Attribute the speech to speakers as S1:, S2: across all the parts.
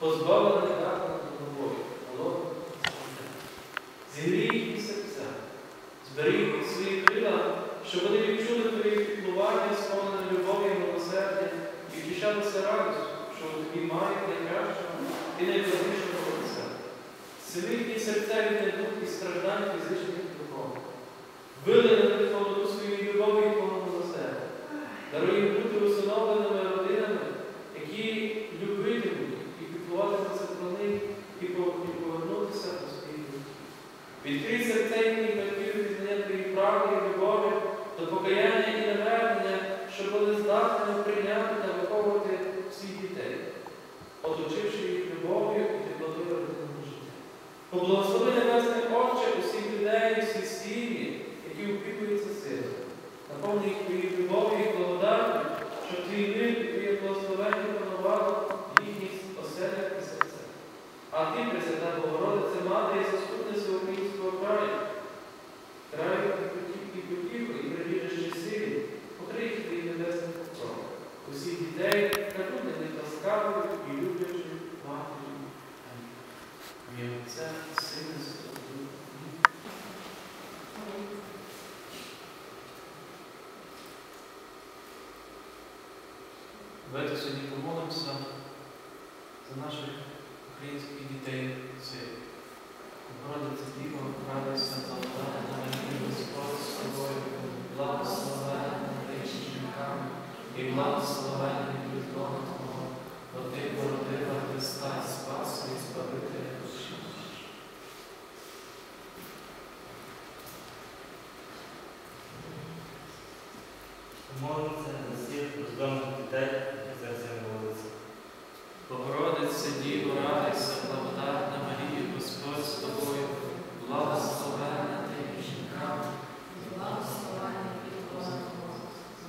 S1: покинути позбавлених даром головою. Зігрій їхні серця, зберіг свої крила, щоб вони відчули твоє піклування, сповнене любов'ю і милосердя, і втішалися радістю, що тобі мають найкращого і найважливішого Отця. Сили їхні серця від недух і страждань фізичних і духовних. Вили на них поводу своєї любові і повного милосердя. Даруй їм бути усиновленими родинами, які любитимуть і піклуватимуться про них, і по- і повернутися до своїх батьків. Відкрий серця їхніх батьків пізнання твоїх правди і любові, до покаяння і навернення, щоб були здатними прийняти та виховувати всіх дітей, оточивши їх любов'ю і теплотою родинного життя. Поблагослови не Отче усіх людей, усі сім'ї, які опікуються силою. Наповни їх твоєю любов'ю і благодаттю, щоб твій мир і твоє благословення панувало їхніх оселях і серцях. А ти, Пресвята Богородице, Давайте сьогодні помолимося за наших українських дітей. Це Богородиця Діва, радуйся, Марія, Господь з тобою, благословенна ти між жінками, і благословенний плітлона Твого, бо ти породила Христа, Спаса і Збавителя душі.
S2: Молимося за всіх бездомних дітей, які серця молиться.
S1: Богородице Діво, радуйся, благодатна Марія, Господь з тобою, благословенна ти між жінками,
S3: і благословення від Бога,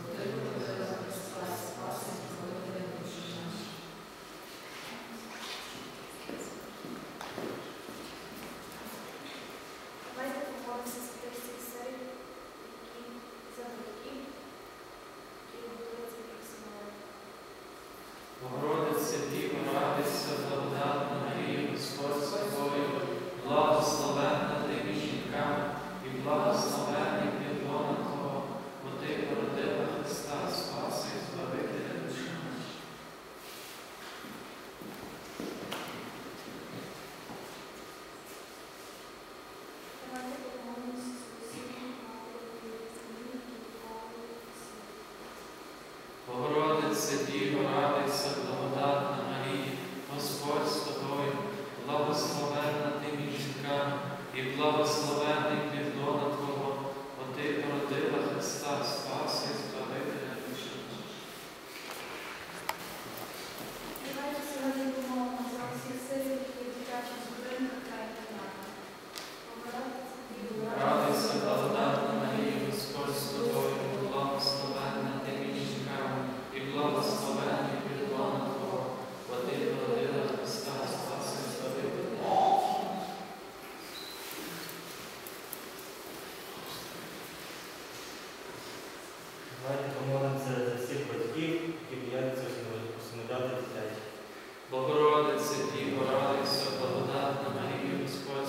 S3: бо ти породила Христа, Спаси і Збавителя душі нашої.
S4: Давайте помолимося за тих всіх сил, які за батьків, які готуються до самого.
S1: Богородице Діво, радуйся, благодатна Марія, Господь з тобою, благословенна ти між жінками, і благословенний плітлона Твого, бо ти породила Христа, Спаси і Збавителя душі нашої.
S4: Давайте помолимося за усіх матері і землі, які виховуються.
S1: Богородице Діво, радуйся, благодатна Марія, Господь з тобою, благословенна ти між жінками, і благословенний плітлона Твого, бо ти породила Христа, Спаси і Збавителя душі нашої.
S4: Давайте сьогодні помолимося за усіх сил, які в дитячих будинках та інтернатах. Богородиця Діво,
S1: Радуйся, благодатна Марія, Господь з тобою, благословенна ти між жінками, і благословенний плітлона Твого, бо ти породила Христа, Спаси і Збавителя душі нашої.
S2: Давайте помолимося за всіх батьків, які бояться усиновляти дітей.
S1: Богородице, Діво, радуйся, благодатна Марія, Господь